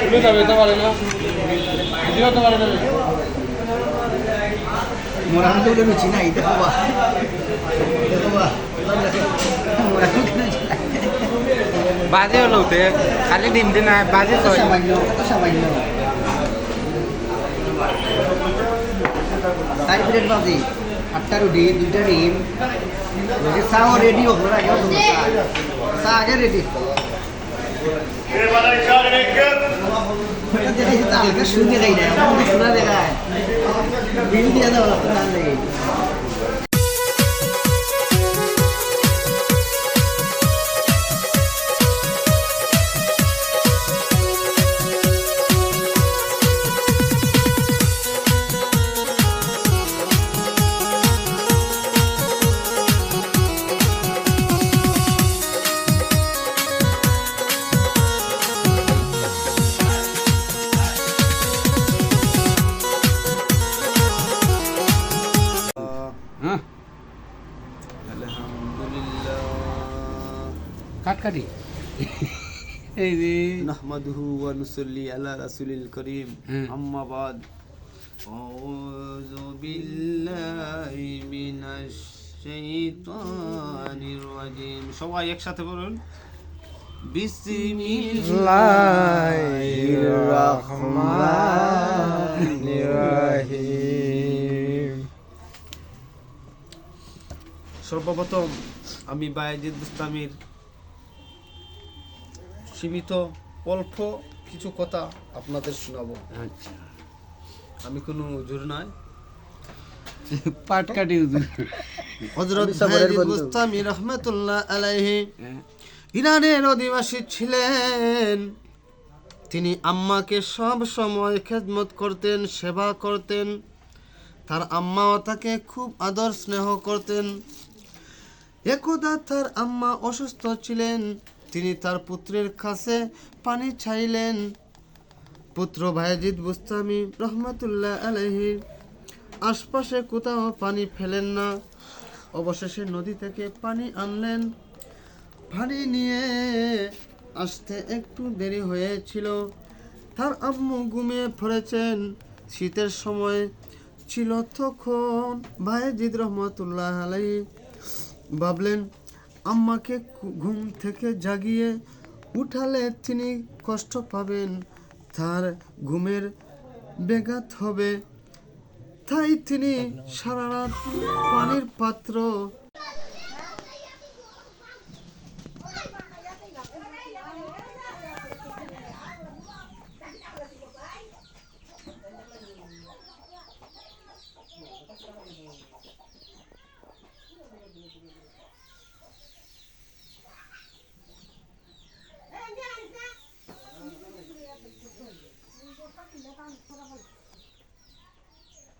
তুলে যাবে তো পারে না ভিডিও তো পারে না মোরান তো লুচি না এটা বাবা এটা বাবা মোরান বাজে হলো তে খালি ডিম দিন না বাজে তো সামান্য কত সামান্য চার প্লেট বাজি আটটা রুটি, দুইটা ডিম। চাও রেডি হোক, না চা? আগে রেডি হালকা শুনে দেখাই না শোনা দেখায়। বিল দিয়ে দেওয়া কাটকাটি। এই রে নাহমাদুহু ওয়া নুসাল্লি আলা রাসূলিল করিম। আম্মা বাদ। আউযু বিল্লাহি মিনাশ শাইতানির রাজিম। সবাই একসাথে বলুন। বিসমিল্লাহির রাহমানির রাহিম। সর্বপ্রথম আমি বায়েজিদ বুস্তামির সীমিত অল্প কিছু কথা আপনাদের শোনাবো। আচ্ছা। আমি কোনো হুজুর নয় পাট কাটি হুজুর হজরত বন্ধু। রহমতুল্লাহ আলাইহি হ্যাঁ। ইরানের অধিবাসী ছিলেন। তিনি আম্মাকে সব সময় খেদমত করতেন সেবা করতেন। তার আম্মাও তাকে খুব আদর স্নেহ করতেন। একদা তার আম্মা অসুস্থ ছিলেন। তিনি তার পুত্রের কাছে পানি চাইলেন পুত্র ভাইজিদ বুস্তামি রহমতুল্লাহ আলহি আশপাশে কোথাও পানি ফেলেন না। অবশেষে নদী থেকে পানি আনলেন। পানি নিয়ে আসতে একটু দেরি হয়েছিল। তার আম্মু ঘুমিয়ে পড়েছেন। শীতের সময় ছিল তখন। ভাইজিদ রহমতুল্লাহ আলাই ভাবলেন আম্মাকে ঘুম থেকে জাগিয়ে উঠালে তিনি কষ্ট পাবেন। তার ঘুমের বেঘাত হবে। তাই তিনি সারা রাত পানির পাত্র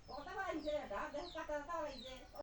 কথা বাইছে ডাক দেখা কথা বাইছে